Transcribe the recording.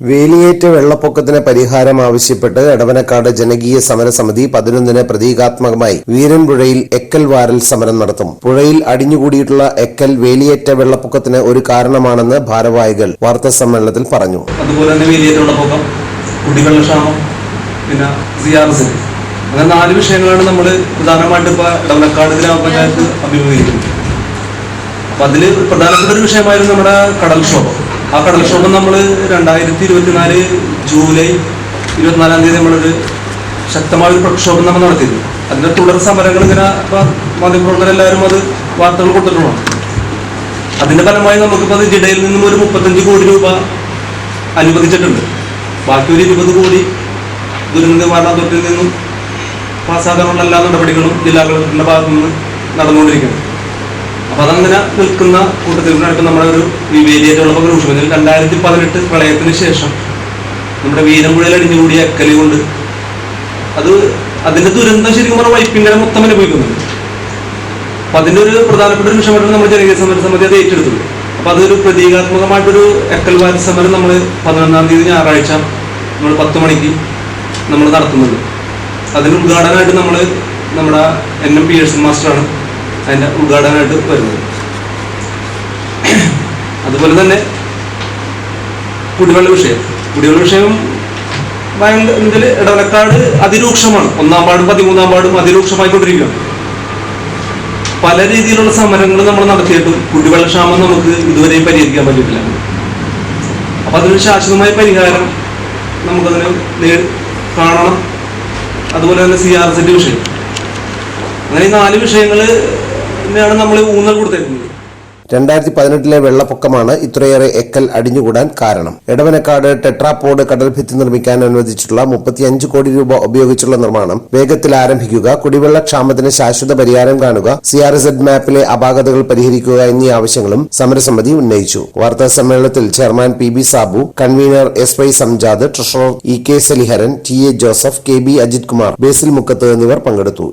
വേലിയേറ്റ വെള്ളപ്പൊക്കത്തിന് പരിഹാരം ആവശ്യപ്പെട്ട് എടവനക്കാട് ജനകീയ സമരസമിതി പതിനൊന്നിന് പ്രതീകാത്മകമായി വീരൻപുഴയിൽ എക്കൽ വാരൽ സമരം നടത്തും. പുഴയിൽ അടിഞ്ഞുകൂടിയിട്ടുള്ള എക്കൽ വേലിയേറ്റ വെള്ളപ്പൊക്കത്തിന് ഒരു കാരണമാണെന്ന് ഭാരവാഹികൾ വാർത്താ സമ്മേളനത്തിൽ പറഞ്ഞു. അതുപോലെ തന്നെ വേലിയേറ്റ വെള്ളപ്പൊക്കം കുടിവെള്ളക്ഷാമം പിന്നെ സി ആർ അങ്ങനെ നാല് വിഷയങ്ങളാണ് നമ്മൾ പ്രധാനമായിട്ട് ഇപ്പോൾ ഇടവനക്കാട് ഗ്രാമപഞ്ചായത്ത് അഭിമുഖീകരിക്കുന്നത്. അപ്പം അതിൽ പ്രധാനപ്പെട്ട ഒരു വിഷയമായിരുന്നു നമ്മുടെ കടൽക്ഷോഭം. ആ കടൽക്ഷോഭം നമ്മൾ രണ്ടായിരത്തി ഇരുപത്തിനാല് ജൂലൈ ഇരുപത്തിനാലാം തീയതി നമ്മളൊരു ശക്തമായ ഒരു പ്രക്ഷോഭം നമ്മൾ നടത്തിയിരുന്നു. അതിന്റെ തുടർ സമരങ്ങൾ ഇങ്ങനെ മാധ്യമപ്രവർത്തകർ മാധ്യമപ്രവർത്തകരെല്ലാവരും അത് വാർത്തകൾ കൊടുത്തിട്ടുള്ളതാണ്. അതിന്റെ ഫലമായി നമുക്കിപ്പോൾ അത് ജിഡയിൽ നിന്നും ഒരു മുപ്പത്തഞ്ച് കോടി രൂപ അനുവദിച്ചിട്ടുണ്ട്. ബാക്കി ഒരു ഇരുപത് കോടി ദുരന്ത നിവാരണ അതോറിറ്റിയിൽ നിന്നും പാസ്സാക്കാനുള്ള എല്ലാ നടപടികളും ജില്ലാ കളക്ടറിന്റെ ഭാഗത്തു നിന്ന് നടന്നുകൊണ്ടിരിക്കുന്നത് അപ്പൊ അതങ്ങനെ നിൽക്കുന്ന കൂട്ടത്തിൽ ഇപ്പൊ നമ്മുടെ ഒരു വേലിയേറ്റ വെള്ളപ്പൊക്ക എന്നാൽ രണ്ടായിരത്തി പതിനെട്ട് പ്രളയത്തിന് ശേഷം നമ്മുടെ വീരമ്പുഴയിൽ അടിഞ്ഞുകൂടിയ അക്കലി കൊണ്ട് അത് അതിന്റെ ദുരന്തം ശരിക്കും പറഞ്ഞാൽ വൈപ്പിങ്ങനെ മൊത്തം അനുഭവിക്കുന്നുണ്ട് അപ്പൊ അതിന്റെ ഒരു പ്രധാനപ്പെട്ട ഒരു വിഷയമായിട്ട് നമ്മൾ ജനകീയ സമര സമിതി അത് ഏറ്റെടുത്തത് അപ്പൊ അതൊരു പ്രതീകാത്മകമായിട്ടൊരു എക്കൽ വാര സമരം നമ്മൾ പതിനൊന്നാം തീയതി ഞായറാഴ്ച നമ്മൾ പത്ത് മണിക്ക് നമ്മൾ നടത്തുന്നുണ്ട്. അതിന് ഉദ്ഘാടനമായിട്ട് നമ്മൾ നമ്മുടെ എൻ എം പി എസ് മാസ്റ്ററാണ് അതിന്റെ ഉദ്ഘാടനമായിട്ട് വരുന്നത്. അതുപോലെ തന്നെ കുടിവെള്ള വിഷയം. കുടിവെള്ള വിഷയം ഭയങ്കര ഇതിൽ ഇടവലക്കാട് അതിരൂക്ഷമാണ്. ഒന്നാം പാടും പതിമൂന്നാം പാടും അതിരൂക്ഷമായിക്കൊണ്ടിരിക്കുകയാണ് പല രീതിയിലുള്ള സമരങ്ങൾ നമ്മൾ നടത്തിയിട്ടും കുടിവെള്ളക്ഷാമം നമുക്ക് ഇതുവരെയും പരിഹരിക്കാൻ പറ്റിയിട്ടില്ല. അപ്പൊ അതിനൊരു ശാശ്വതമായ പരിഹാരം നമുക്കതിന് കാണണം. അതുപോലെ തന്നെ സി ആർ എസിന്റെ വിഷയം. അങ്ങനെ ഈ നാല് വിഷയങ്ങൾ തന്നെയാണ് നമ്മൾ ഊന്നൽ കൊടുത്തേക്കുന്നത്. രണ്ടായിരത്തി പതിനെട്ടിലെ വെള്ളപ്പൊക്കമാണ് ഇത്രയേറെ എക്കൽ അടിഞ്ഞുകൂടാൻ കാരണം. എടവനക്കാട് ടെട്രാപോഡ് കടൽഭിത്തി നിർമ്മിക്കാൻ അനുവദിച്ചിട്ടുള്ള മുപ്പത്തിയഞ്ച് കോടി രൂപ ഉപയോഗിച്ചുള്ള നിർമ്മാണം വേഗത്തിൽ ആരംഭിക്കുക കുടിവെള്ള ക്ഷാമത്തിന് ശാശ്വത പരിഹാരം കാണുക സി ആർ എസ് മാപ്പിലെ അപാകതകൾ പരിഹരിക്കുക എന്നീ ആവശ്യങ്ങളും സമരസമിതി ഉന്നയിച്ചു. വാർത്താ സമ്മേളനത്തിൽ chairman P B Sabu convener S Y Samjad treasurer E K Saliharan T A Joseph K B Ajith Kumar Basil Mukkath എന്നിവർ പങ്കെടുത്തു.